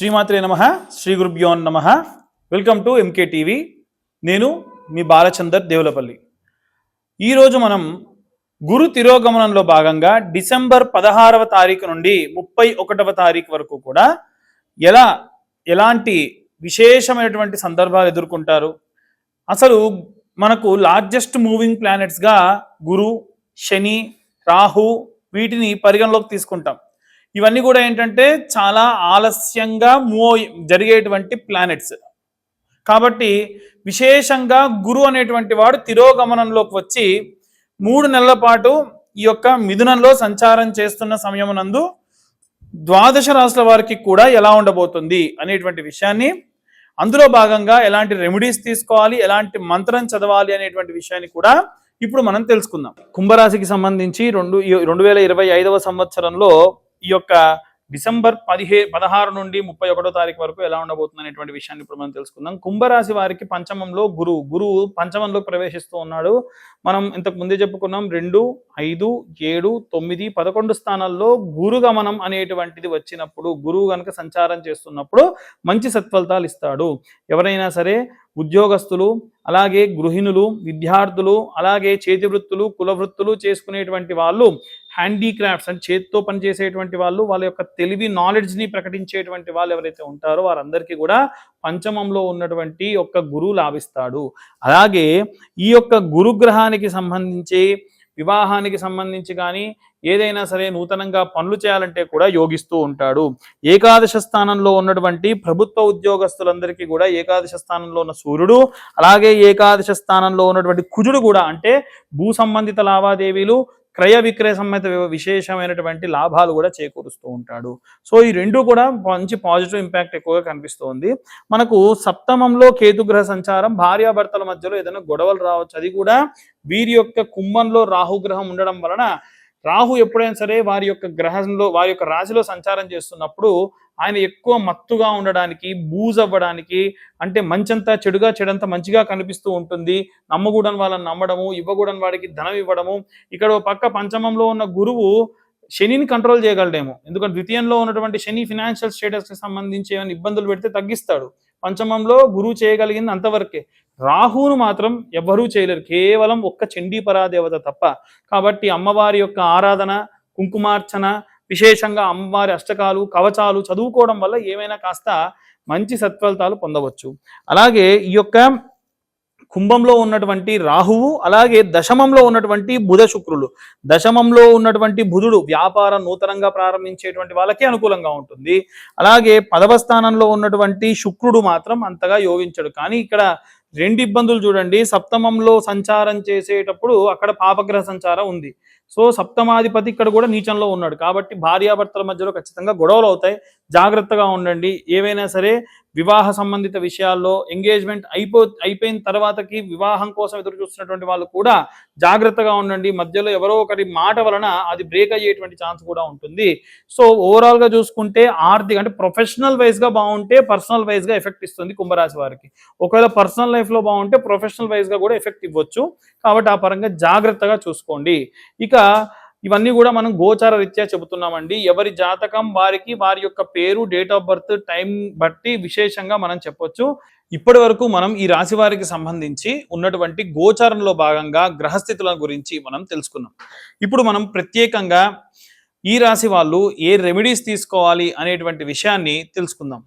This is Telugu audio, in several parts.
శ్రీమాత్రే నమ శ్రీ గురుభ్యో నమ. వెల్కమ్ టు ఎంకే టీవీ నేను మీ బాలచందర్ దేవులపల్లి. ఈరోజు మనం గురు తిరోగమనంలో భాగంగా డిసెంబర్ పదహారవ తారీఖు నుండి ముప్పై ఒకటవ తారీఖు వరకు కూడా ఎలా ఎలాంటి విశేషమైనటువంటి సందర్భాలు ఎదుర్కొంటారు? అసలు మనకు లార్జెస్ట్ మూవింగ్ ప్లానెట్స్గా గురు శని రాహు వీటిని పరిగణలోకి తీసుకుంటాం. ఇవన్నీ కూడా ఏంటంటే చాలా ఆలస్యంగా మూవ్ జరిగేటువంటి ప్లానెట్స్ కాబట్టి విశేషంగా గురు అనేటువంటి వాడు తిరోగమనంలోకి వచ్చి మూడు నెలల పాటు ఈ యొక్క మిథునంలో సంచారం చేస్తున్న సమయమునందు ద్వాదశ రాశుల వారికి కూడా ఎలా ఉండబోతుంది అనేటువంటి విషయాన్ని అందులో భాగంగా ఎలాంటి రెమెడీస్ తీసుకోవాలి ఎలాంటి మంత్రం చదవాలి అనేటువంటి విషయాన్ని కూడా ఇప్పుడు మనం తెలుసుకుందాం. కుంభరాశికి సంబంధించి రెండు రెండు వేల ఇరవై ఐదవ సంవత్సరంలో ఈ యొక్క డిసెంబర్ పదిహే పదహారు నుండి ముప్పై ఒకటో తారీఖు వరకు ఎలా ఉండబోతుంది అనేటువంటి విషయాన్ని ఇప్పుడు మనం తెలుసుకుందాం. కుంభరాశి వారికి పంచమంలో గురువు గురువు పంచమంలో ప్రవేశిస్తూ ఉన్నాడు. మనం ఇంతకు ముందే చెప్పుకున్నాం రెండు ఐదు ఏడు తొమ్మిది పదకొండు స్థానాల్లో గురుగమనం అనేటువంటిది వచ్చినప్పుడు గురువు గనక సంచారం చేస్తున్నప్పుడు మంచి సత్ఫలితాలు ఇస్తాడు. ఎవరైనా సరే ఉద్యోగస్తులు అలాగే గృహిణులు విద్యార్థులు అలాగే చేతి వృత్తులు కుల వృత్తులు చేసుకునేటువంటి వాళ్ళు హ్యాండీక్రాఫ్ట్స్ అంటే చేతితో పనిచేసేటువంటి వాళ్ళు వాళ్ళ యొక్క తెలివి నాలెడ్జ్ని ప్రకటించేటువంటి వాళ్ళు ఎవరైతే ఉంటారో వారందరికీ కూడా పంచమంలో ఉన్నటువంటి యొక్క గురువు లాభిస్తాడు. అలాగే ఈ యొక్క గురుగ్రహానికి సంబంధించి వివాహానికి సంబంధించి కానీ ఏదైనా సరే నూతనంగా పనులు చేయాలంటే కూడా యోగిస్తూ ఉంటాడు. ఏకాదశ స్థానంలో ఉన్నటువంటి ప్రభుత్వ ఉద్యోగస్తులందరికీ కూడా ఏకాదశ స్థానంలో ఉన్న సూర్యుడు అలాగే ఏకాదశ స్థానంలో ఉన్నటువంటి కుజుడు కూడా అంటే భూ సంబంధిత లావాదేవీలు క్రయ విక్రయ సంబంధిత విశేషమైనటువంటి లాభాలు కూడా చేకూరుస్తూ ఉంటాడు. సో ఈ రెండు కూడా మంచి పాజిటివ్ ఇంపాక్ట్ ఎక్కువగా కనిపిస్తోంది. మనకు సప్తమంలో కేతుగ్రహ సంచారం భార్యాభర్తల మధ్యలో ఏదైనా గొడవలు రావచ్చు. అది కూడా వీరి యొక్క కుంభంలో రాహుగ్రహం ఉండడం వలన రాహు ఎప్పుడైనా సరే వారి యొక్క గ్రహంలో వారి యొక్క రాశిలో సంచారం చేస్తున్నప్పుడు ఆయన ఎక్కువ మత్తుగా ఉండడానికి బూజ్ అవ్వడానికి అంటే మంచంతా చెడుగా చెడంతా మంచిగా కనిపిస్తూ ఉంటుంది. నమ్మగూడని వాళ్ళని నమ్మడము ఇవ్వగూడని వాడికి ధనం ఇవ్వడము. ఇక్కడ పక్క పంచమంలో ఉన్న గురువు శనిని కంట్రోల్ చేయగలడేమో. ఎందుకంటే ద్వితీయంలో ఉన్నటువంటి శని ఫినాన్షియల్ స్టేటస్కి సంబంధించి ఏమైనా ఇబ్బందులు పెడితే తగ్గిస్తాడు. పంచమంలో గురువు చేయగలిగింది అంతవరకే. రాహును మాత్రం ఎవ్వరూ చేయలేరు. కేవలం ఒక్క చండీపరాదేవత తప్ప. కాబట్టి అమ్మవారి యొక్క ఆరాధన కుంకుమార్చన విశేషంగా అమ్మవారి అష్టకాలు కవచాలు చదువుకోవడం వల్ల ఏమైనా కాస్త మంచి సత్ఫలితాలు పొందవచ్చు. అలాగే ఈ యొక్క కుంభంలో ఉన్నటువంటి రాహువు అలాగే దశమంలో ఉన్నటువంటి బుధ శుక్రులు. దశమంలో ఉన్నటువంటి బుధుడు వ్యాపారం నూతనంగా ప్రారంభించేటువంటి వాళ్ళకి అనుకూలంగా ఉంటుంది. అలాగే పదవ స్థానంలో ఉన్నటువంటి శుక్రుడు మాత్రం అంతగా యోగించడు. కానీ ఇక్కడ రెండు ఇబ్బందులు చూడండి. సప్తమంలో సంచారం చేసేటప్పుడు అక్కడ పాపగ్రహ సంచారం ఉంది. సో సప్తమాధిపతి ఇక్కడ కూడా నీచంలో ఉన్నాడు. కాబట్టి భార్యాభర్తల మధ్యలో ఖచ్చితంగా గొడవలు అవుతాయి. జాగ్రత్తగా ఉండండి. ఏవైనా సరే వివాహ సంబంధిత విషయాల్లో ఎంగేజ్మెంట్ అయిపో అయిపోయిన తర్వాతకి వివాహం కోసం ఎదురు చూస్తున్నటువంటి వాళ్ళు కూడా జాగ్రత్తగా ఉండండి. మధ్యలో ఎవరో ఒకరి మాట వలన అది బ్రేక్ అయ్యేటువంటి ఛాన్స్ కూడా ఉంటుంది. సో ఓవరాల్గా చూసుకుంటే ఆర్థిక అంటే ప్రొఫెషనల్ వైజ్గా బాగుంటే పర్సనల్ వైజ్గా ఎఫెక్ట్ ఇస్తుంది కుంభరాశి వారికి. ఒకవేళ పర్సనల్ లైఫ్లో బాగుంటే ప్రొఫెషనల్ వైజ్గా కూడా ఎఫెక్ట్ ఇవ్వచ్చు. కాబట్టి ఆ పరంగా జాగ్రత్తగా చూసుకోండి. ఇక ఇవన్నీ కూడా మనం గోచార రీత్యా చెబుతున్నామండి. ఎవరి జాతకం వారికి వారి యొక్క పేరు డేట్ ఆఫ్ బర్త్ టైం బట్టి విశేషంగా మనం చెప్పొచ్చు. ఇప్పటి వరకు మనం ఈ రాశి వారికి సంబంధించి ఉన్నటువంటి గోచారంలో భాగంగా గ్రహస్థితుల గురించి మనం తెలుసుకున్నాం. ఇప్పుడు మనం ప్రత్యేకంగా ఈ రాశి వాళ్ళు ఏ రెమెడీస్ తీసుకోవాలి అనేటువంటి విషయాన్ని తెలుసుకుందాం.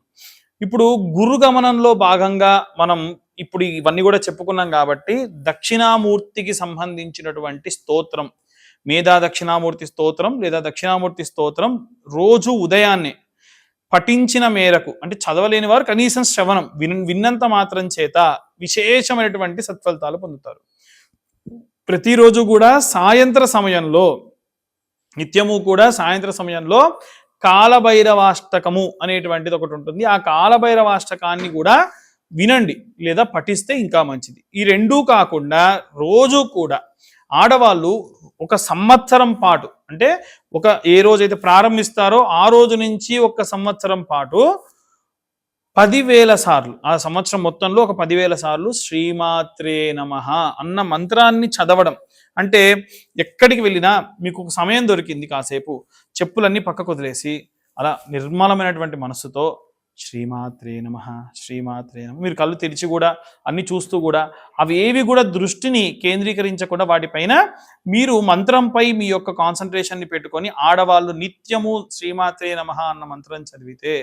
ఇప్పుడు గురు గమనంలో భాగంగా మనం ఇప్పుడు ఇవన్నీ కూడా చెప్పుకున్నాం కాబట్టి దక్షిణామూర్తికి సంబంధించినటువంటి స్తోత్రం మేధా దక్షిణామూర్తి స్తోత్రం లేదా దక్షిణామూర్తి స్తోత్రం రోజు ఉదయాన్నే పఠించిన మేరకు అంటే చదవలేని వారు కనీసం శ్రవణం విన్ విన్నంత మాత్రం చేత విశేషమైనటువంటి సత్ఫలితాలు పొందుతారు. ప్రతిరోజు కూడా సాయంత్ర సమయంలో నిత్యము కూడా సాయంత్ర సమయంలో కాలభైరవాష్టకము అనేటువంటిది ఒకటి ఉంటుంది. ఆ కాలభైరవాష్టకాన్ని కూడా వినండి లేదా పఠిస్తే ఇంకా మంచిది. ఈ రెండూ కాకుండా రోజు కూడా ఆడవాళ్ళు ఒక సంవత్సరం పాటు అంటే ఒక ఏ రోజైతే ప్రారంభిస్తారో ఆ రోజు నుంచి ఒక సంవత్సరం పాటు పదివేల సార్లు ఆ సంవత్సరం మొత్తంలో ఒక పదివేల సార్లు శ్రీమాత్రే నమ అన్న మంత్రాన్ని చదవడం. అంటే ఎక్కడికి వెళ్ళినా మీకు ఒక సమయం దొరికింది కాసేపు చెప్పులన్నీ పక్కకు వదిలేసి అలా నిర్మలమైనటువంటి మనస్సుతో శ్రీమాత్రే నమ శ్రీమాత్రే నమ. మీరు కళ్ళు తెరిచి కూడా అన్ని చూస్తూ కూడా అవి ఏవి కూడా దృష్టిని కేంద్రీకరించకుండా వాటిపైన మీరు మంత్రంపై మీ యొక్క కాన్సన్ట్రేషన్ని పెట్టుకొని ఆడవాళ్ళు నిత్యము శ్రీమాత్రే నమ అన్న మంత్రం చదివితే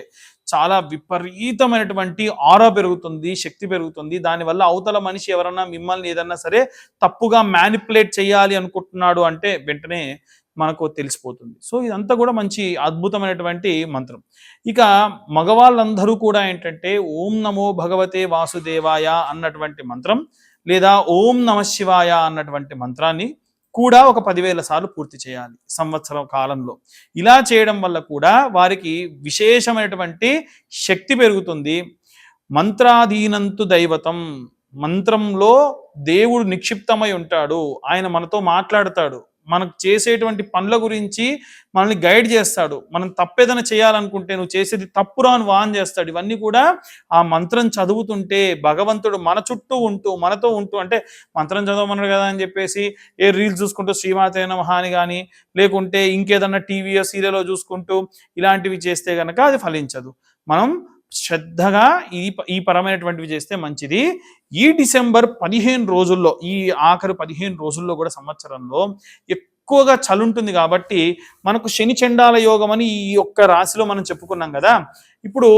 చాలా విపరీతమైనటువంటి ఆరా పెరుగుతుంది శక్తి పెరుగుతుంది. దానివల్ల అవతల మనిషి ఎవరన్నా మిమ్మల్ని ఏదన్నా సరే తప్పుగా మ్యానిపులేట్ చేయాలి అనుకుంటున్నాడు అంటే వెంటనే మనకు తెలిసిపోతుంది. సో ఇదంతా కూడా మంచి అద్భుతమైనటువంటి మంత్రం. ఇక మగవాళ్ళందరూ కూడా ఏంటంటే ఓం నమో భగవతే వాసుదేవాయ అన్నటువంటి మంత్రం లేదా ఓం నమ శివాయ అన్నటువంటి మంత్రాన్ని కూడా ఒక పదివేల సార్లు పూర్తి చేయాలి సంవత్సరం కాలంలో. ఇలా చేయడం వల్ల కూడా వారికి విశేషమైనటువంటి శక్తి పెరుగుతుంది. మంత్రాధీనంతు దైవతం మంత్రంలో దేవుడు నిక్షిప్తమై ఉంటాడు ఆయన మనతో మాట్లాడతాడు మనకు చేసేటువంటి పనుల గురించి మనల్ని గైడ్ చేస్తాడు. మనం తప్పేదైనా చేయాలనుకుంటే నువ్వు చేసేది తప్పురా అని వాన్ చేస్తాడు. ఇవన్నీ కూడా ఆ మంత్రం చదువుతుంటే భగవంతుడు మన చుట్టూ ఉంటూ మనతో ఉంటూ అంటే మంత్రం చదవమన్నాడు కదా అని చెప్పేసి ఏ రీల్స్ చూసుకుంటూ శ్రీమాతే మహాని కానీ లేకుంటే ఇంకేదన్నా టీవీయో సీరియల్లో చూసుకుంటూ ఇలాంటివి చేస్తే గనక అది ఫలించదు. మనం శ్రద్ధగా ఈ ఈ పరమైనటువంటివి చేస్తే మంచిది. ఈ డిసెంబర్ పదిహేను రోజుల్లో ఈ ఆఖరు పదిహేను రోజుల్లో కూడా సంవత్సరంలో ఎక్కువగా చలి ఉంటుంది కాబట్టి మనకు శని చండాల యోగం అని ఈ యొక్క రాశిలో మనం చెప్పుకున్నాం కదా. ఇప్పుడు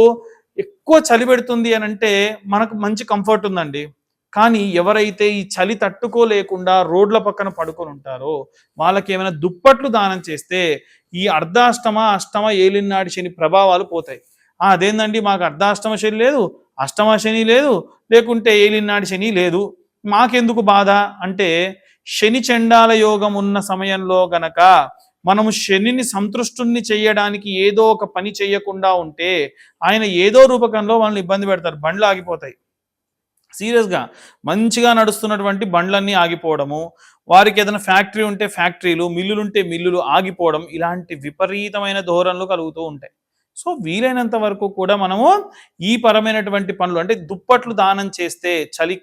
ఎక్కువ చలి పెడుతుంది అని అంటే మనకు మంచి కంఫర్ట్ ఉందండి. కానీ ఎవరైతే ఈ చలి తట్టుకోలేకుండా రోడ్ల పక్కన పడుకొని ఉంటారో వాళ్ళకి ఏమైనా దుప్పట్లు దానం చేస్తే ఈ అర్ధాష్టమ అష్టమ ఏలినాడి శని ప్రభావాలు పోతాయి. అదేందండి? మాకు అర్ధాష్టమ శని లేదు అష్టమ శని లేదు లేకుంటే ఏలినాడి శని లేదు. మాకెందుకు బాధ? అంటే శని చండాల యోగం ఉన్న సమయంలో గనక మనము శనిని సంతృష్టుని చేయడానికి ఏదో ఒక పని చేయకుండా ఉంటే ఆయన ఏదో రూపకంలో వాళ్ళని ఇబ్బంది పెడతారు బండ్లు ఆగిపోతాయి. సీరియస్గా మంచిగా నడుస్తున్నటువంటి బండ్లన్నీ ఆగిపోవడము వారికి ఏదైనా ఫ్యాక్టరీ ఉంటే ఫ్యాక్టరీలు మిల్లులు ఉంటే మిల్లులు ఆగిపోవడం ఇలాంటి విపరీతమైన ధోరణులు కలుగుతూ ఉంటాయి. సో వీలైనంత వరకు కూడా మనము ఈ పరమైనటువంటి పనులు అంటే దుప్పట్లు దానం చేస్తే చలి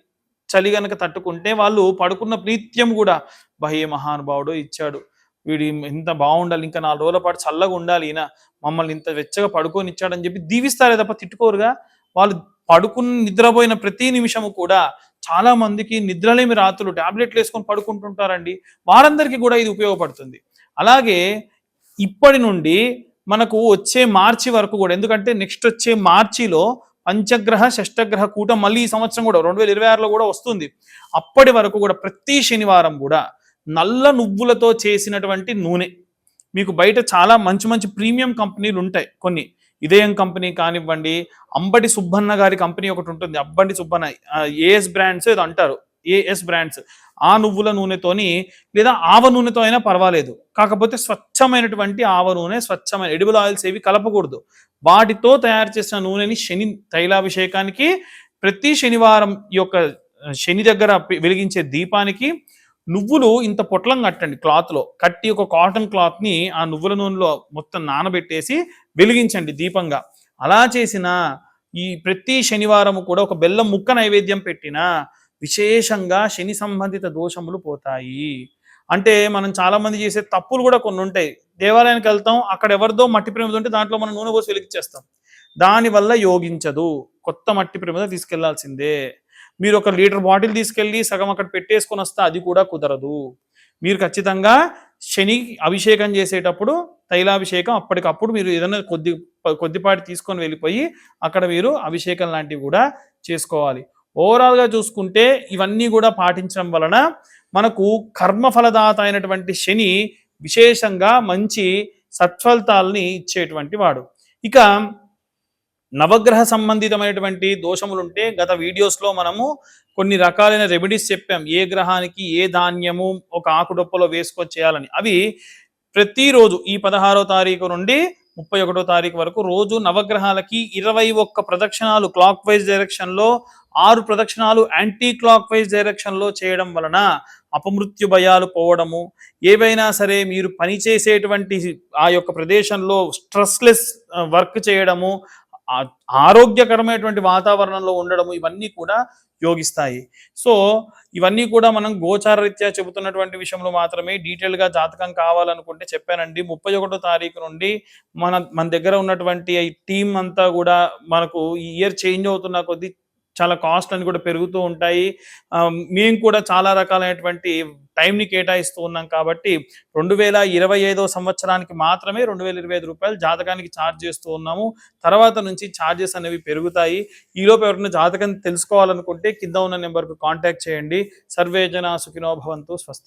చలి గనక తట్టుకుంటే వాళ్ళు పడుకున్న ప్రీత్యం కూడా భయ మహానుభావుడు ఇచ్చాడు. వీడి ఇంత బాగుండాలి ఇంకా నాలుగు రోజుల పాటు చల్లగా ఉండాలి ఈయన మమ్మల్ని ఇంత వెచ్చగా పడుకొని ఇచ్చాడని చెప్పి దీవిస్తారే తప్ప తిట్టుకోరుగా. వాళ్ళు పడుకుని నిద్రపోయిన ప్రతి నిమిషము కూడా చాలా మందికి నిద్రలేమి రాత్రులు టాబ్లెట్లు వేసుకొని పడుకుంటుంటారండి. వారందరికీ కూడా ఇది ఉపయోగపడుతుంది. అలాగే ఇప్పటి నుండి మనకు వచ్చే మార్చి వరకు కూడా ఎందుకంటే నెక్స్ట్ వచ్చే మార్చిలో పంచగ్రహ షష్టగ్రహ కూటం మళ్ళీ ఈ సంవత్సరం కూడా రెండు వేల ఇరవై ఆరులో కూడా వస్తుంది. అప్పటి వరకు కూడా ప్రతి శనివారం కూడా నల్ల నువ్వులతో చేసినటువంటి నూనె. మీకు బయట చాలా మంచి మంచి ప్రీమియం కంపెనీలు ఉంటాయి కొన్ని. ఇదేం కంపెనీ కానివ్వండి అంబటి సుబ్బన్న గారి కంపెనీ ఒకటి ఉంటుంది అంబటి సుబ్బన్న ఏఎస్ బ్రాండ్స్ ఏదో అంటారు. ఏఎస్ బ్రాండ్స్ ఆ నువ్వుల నూనెతోని లేదా ఆవ నూనెతో అయినా పర్వాలేదు. కాకపోతే స్వచ్ఛమైనటువంటి ఆవ నూనె స్వచ్ఛమైన ఎడిబుల్ ఆయిల్స్ ఏవి కలపకూడదు. వాటితో తయారు చేసిన నూనెని శని తైలాభిషేకానికి ప్రతి శనివారం ఈ యొక్క శని దగ్గర వెలిగించే దీపానికి నువ్వులు ఇంత పొట్లం కట్టండి క్లాత్లో. కట్టి ఒక కాటన్ క్లాత్ని ఆ నువ్వుల నూనెలో మొత్తం నానబెట్టేసి వెలిగించండి దీపంగా. అలా చేసిన ఈ ప్రతి శనివారం కూడా ఒక బెల్లం ముక్క నైవేద్యం పెట్టినా విశేషంగా శని సంబంధిత దోషములు పోతాయి. అంటే మనం చాలామంది చేసే తప్పులు కూడా కొన్ని ఉంటాయి. దేవాలయానికి వెళ్తాం అక్కడ ఎవరిదో మట్టి ప్రమిద ఉంటే దాంట్లో మనం నూనె పోసి వెలిగించేస్తాం. దానివల్ల యోగించదు. కొత్త మట్టి ప్రమిద తీసుకెళ్ళాల్సిందే. మీరు ఒక లీటర్ బాటిల్ తీసుకెళ్ళి సగం అక్కడ పెట్టేసుకొని వస్తే అది కూడా కుదరదు. మీరు ఖచ్చితంగా శని అభిషేకం చేసేటప్పుడు తైలాభిషేకం అప్పటికప్పుడు మీరు ఏదైనా కొద్ది కొద్దిపాటి తీసుకొని వెళ్ళిపోయి అక్కడ మీరు అభిషేకం లాంటివి కూడా చేసుకోవాలి. ఓవరాల్గా చూసుకుంటే ఇవన్నీ కూడా పాటించడం వలన మనకు కర్మఫలదాత అయినటువంటి శని విశేషంగా మంచి సత్ఫలితాలని ఇచ్చేటువంటి వాడు. ఇక నవగ్రహ సంబంధితమైనటువంటి దోషములు ఉంటే గత వీడియోస్లో మనము కొన్ని రకాలైన రెమెడీస్ చెప్పాం. ఏ గ్రహానికి ఏ ధాన్యము ఒక ఆకుడొప్పలో వేసుకొని చేయాలని. అవి ప్రతిరోజు ఈ పదహారో తారీఖు నుండి ముప్పై ఒకటో తారీఖు వరకు రోజు నవగ్రహాలకి ఇరవై ఒక్క ప్రదక్షిణాలు క్లాక్ వైజ్ డైరెక్షన్లో ఆరు ప్రదక్షిణాలు యాంటీ క్లాక్ వైజ్ డైరెక్షన్లో చేయడం వలన అపమృత్యు భయాలు పోవడము ఏవైనా సరే మీరు పని చేసేటువంటి ఆ యొక్క ప్రదేశంలో స్ట్రెస్లెస్ వర్క్ చేయడము ఆరోగ్యకరమైనటువంటి వాతావరణంలో ఉండడము ఇవన్నీ కూడా యోగిస్తాయి. సో ఇవన్నీ కూడా మనం గోచారరీత్యా చెబుతున్నటువంటి విషయంలో మాత్రమే డీటెయిల్గా జాతకం కావాలనుకుంటే చెప్పానండి. ముప్పై ఒకటో తారీఖు నుండి మన మన దగ్గర ఉన్నటువంటి టీం అంతా కూడా మనకు ఈ ఇయర్ చేంజ్ అవుతున్న కొద్దీ చాలా కాస్ట్ అని కూడా పెరుగుతూ ఉంటాయి. మేము కూడా చాలా రకాలైనటువంటి టైంని కేటాయిస్తూ ఉన్నాం కాబట్టి రెండు వేల ఇరవై ఐదో సంవత్సరానికి మాత్రమే రెండు వేల ఇరవై ఐదు రూపాయలు జాతకానికి ఛార్జ్ చేస్తూ ఉన్నాము. తర్వాత నుంచి ఛార్జెస్ అనేవి పెరుగుతాయి. ఈలోపు ఎవరైనా జాతకం తెలుసుకోవాలనుకుంటే కింద ఉన్న నెంబర్కు కాంటాక్ట్ చేయండి. సర్వేజన సుఖినో భవంతు స్వస్తి